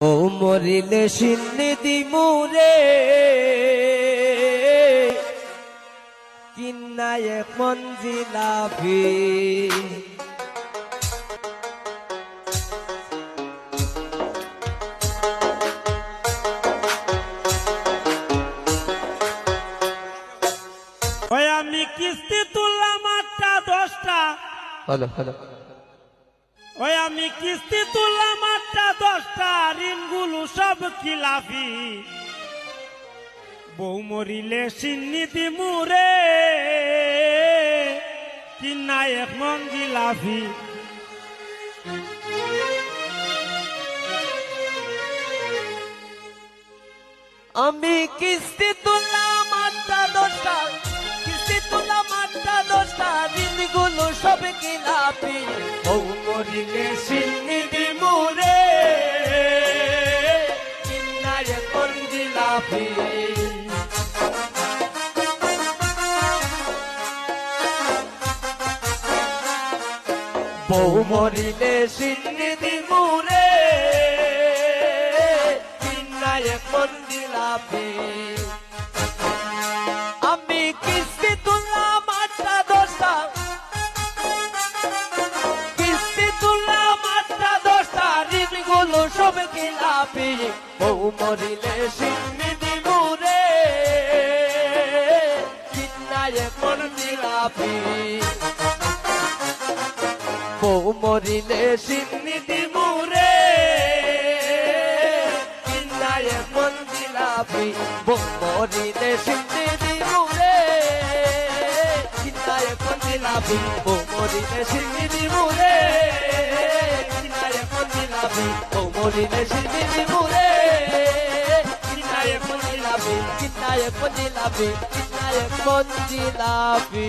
ও মরিলে সিন্নিধি মুরে কিন্নায় মঞ্জিলাফি ওই আমি কিস্তি তুললাম আটটা দশটা। হলো হলো। ওই আমি কিস্তি তুললাম আটটা দশটা ঋণগুলো সব খিলাফি। বউ মরিলে সিন্নিতি মুরে কিনা এক মন জিলাফি আমি কিস্তি তুললাম আটটা দশটা, কিস্তি তুললাম আটটা দশটা দিনগুলো সব কিলাপি ও মরিলে সিন্নিধি জিলাপি বউ মরিলে সিন্নিধি মুরে কিন্নায় কোন সব কিলাপি বউ মরিলে সিন্নিধি মুরে কিন্নায় কোন জিলাপি বউ মরিলে সিন্নিধি মুরে কিন্নায় মন জিলাপি বউ মরিলে সিন্নিধি মুরে কিন্নায় মন জিলাপি বউ মরিলে সিন্নিধি মুরে মরিলে সিন্নিধি মুরে কিনায়ে মন জিলাপি কিন্নায় মন জিলাপি কিন্নায় মন জিলাপি